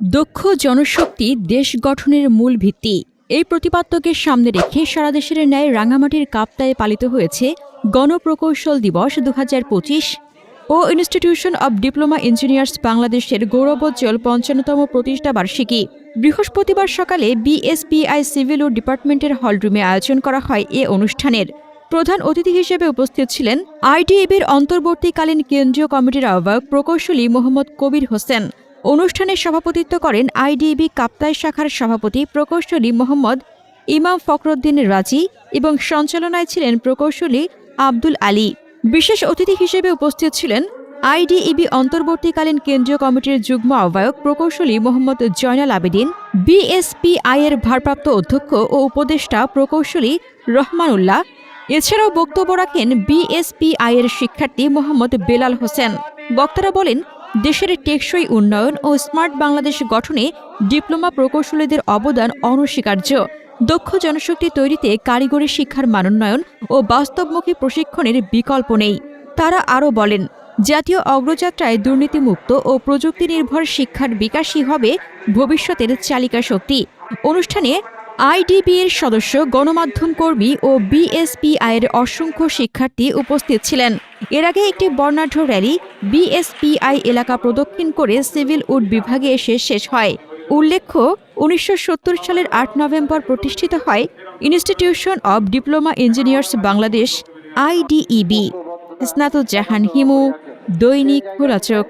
দক্ষ জনশক্তি দেশ গঠনের মূল ভিত্তি। এই প্রতিপাদ্যকে সামনে রেখে সারা দেশের ন্যায় রাঙামাটির কাপ্তায় পালিত হয়েছে গণপ্রকৌশল দিবস দু হাজার পঁচিশ ও ইনস্টিটিউশন অব ডিপ্লোমা ইঞ্জিনিয়ার্স বাংলাদেশের গৌরবোজ্জ্বল পঞ্চান্নতম প্রতিষ্ঠা বার্ষিকী। বৃহস্পতিবার সকালে বিএসপিআই সিভিল ও ডিপার্টমেন্টের হলরুমে আয়োজন করা হয় এ অনুষ্ঠানের। প্রধান অতিথি হিসেবে উপস্থিত ছিলেন আইডিএবির অন্তর্বর্তীকালীন কেন্দ্রীয় কমিটির আহ্বায়ক প্রকৌশলী মোহাম্মদ কবির হোসেন। অনুষ্ঠানে সভাপতিত্ব করেন আইডিবি কাপ্তাই শাখার সভাপতি প্রকৌশলী মোহাম্মদ ইমাম ফখরুদ্দিন রাজি এবং সঞ্চালনায় ছিলেন প্রকৌশলী আব্দুল আলী। বিশেষ অতিথি হিসেবে উপস্থিত ছিলেন আইডিইবি অন্তর্বর্তীকালীন কেন্দ্রীয় কমিটির যুগ্ম আহ্বায়ক প্রকৌশলী মোহাম্মদ জয়নাল আবেদিন বিএসপিআই এর ভারপ্রাপ্ত অধ্যক্ষ ও উপদেষ্টা প্রকৌশলী রহমানুল্লাহ। এছাড়াও বক্তব্য রাখেন বিএসপিআই এর শিক্ষার্থী মোহাম্মদ বেলাল হোসেন। বক্তারা বলেন দেশের টেকসই উন্নয়ন ও স্মার্ট বাংলাদেশ গঠনে ডিপ্লোমা প্রকৌশলীদের অবদান অনস্বীকার্য। দক্ষ জনশক্তি তৈরিতে কারিগরি শিক্ষার মানোন্নয়ন ও বাস্তবমুখী প্রশিক্ষণের বিকল্প নেই। তারা আরও বলেন, জাতীয় অগ্রযাত্রায় দুর্নীতিমুক্ত ও প্রযুক্তি নির্ভর শিক্ষার বিকাশই হবে ভবিষ্যতের চালিকা শক্তি। অনুষ্ঠানে আইডিবি এর সদস্য, গণমাধ্যম কর্মী ও বিএসপিআই এর অসংখ্য শিক্ষার্থী উপস্থিত ছিলেন। এর আগে একটি বর্ণাঢ্য র্যালি বিএসপিআই এলাকা প্রদক্ষিণ করে সিভিল উড বিভাগে এসে শেষ হয়। উল্লেখ্য, উনিশশো সত্তর সালের আট নভেম্বর প্রতিষ্ঠিত হয় institution of diploma engineers Bangladesh, IDEB. Jahan Himu, দৈনিক খোলাচক